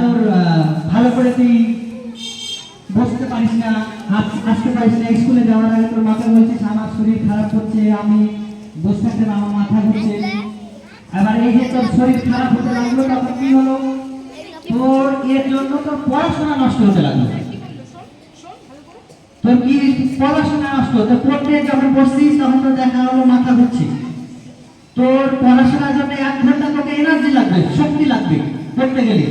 তোর ভালো করে তুই বসতে পারিস না আসতে পারিস না, স্কুলে যাওয়ার আগে তোর মাকে বলছিস আমার শরীর খারাপ হচ্ছে আমি বসে থাকতে আমার মাথা ঘুরছে। এবার এই যে তোর শরীর খারাপ হতে লাগল, তখন কি হলো? তোর এর জন্য তোর পড়াশোনা নষ্ট হতে লাগল। তোর কি পড়াশোনা নষ্ট তোর পড়তে যখন বসছিস, তখন তো দেখা গেলো মাথা ঘুরছে। তোর পড়াশোনার জন্য এক ঘণ্টা তোকে এনার্জি লাগবে, শক্তি লাগবে পড়তে গেলে।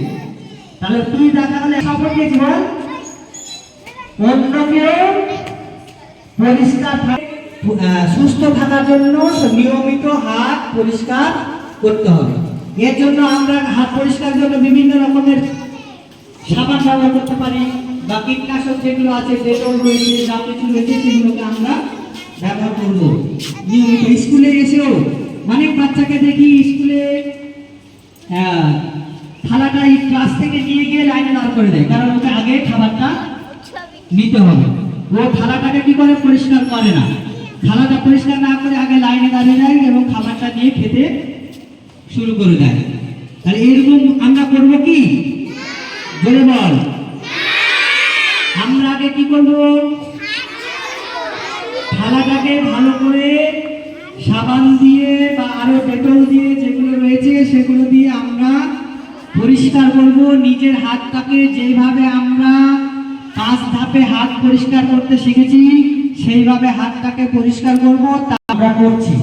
তাহলে তুই দেখা গেলে দিয়েছি বল অন্যকেও পরিষ্কার সুস্থ থাকার জন্য নিয়মিত হাত পরিষ্কার করতে হবে। এর জন্য আমরা হাত পরিষ্কারের জন্য বিভিন্ন রকমের সাবান ব্যবহার করতে পারি বা কীটনাশক যেগুলো আছে, ডেটল রয়েছে, যা কিছু রয়েছে, সেগুলোকে আমরা ব্যবহার করব। নিয়মিত স্কুলে এসেও অনেক বাচ্চাকে দেখি স্কুলে থালাটা এই ক্লাস থেকে নিয়ে গিয়ে লাইনে দাঁড় করে দেয়, কারণ ওকে আগে খাবারটা নিতে হবে। ও থালাটাকে কি করে? পরিষ্কার করে না। থালাটা পরিষ্কার না করে আগে লাইনে দাঁড়িয়ে যায় এবং খাবারটা নিয়ে খেতে শুরু করে দেয়। তাহলে এরকম আমরা করব কি? জোরে বল। আমরা আগে কি করব? থালাটাকে ভালো করে সাবান দিয়ে বা আরও ডেটল দিয়ে যেগুলো রয়েছে, সেগুলো দিয়ে আমরা পরিষ্কার করব। নিজের হাতটাকে যেভাবে আমরা পাঁচ ধাপে হাত পরিষ্কার করতে শিখেছি, সেইভাবে হাতটাকে পরিষ্কার করব, তা আমরা করছি।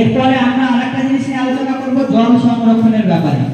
এরপরে আমরা আরেকটা জিনিস আলোচনা করব, জল সংরক্ষণের ব্যাপারে।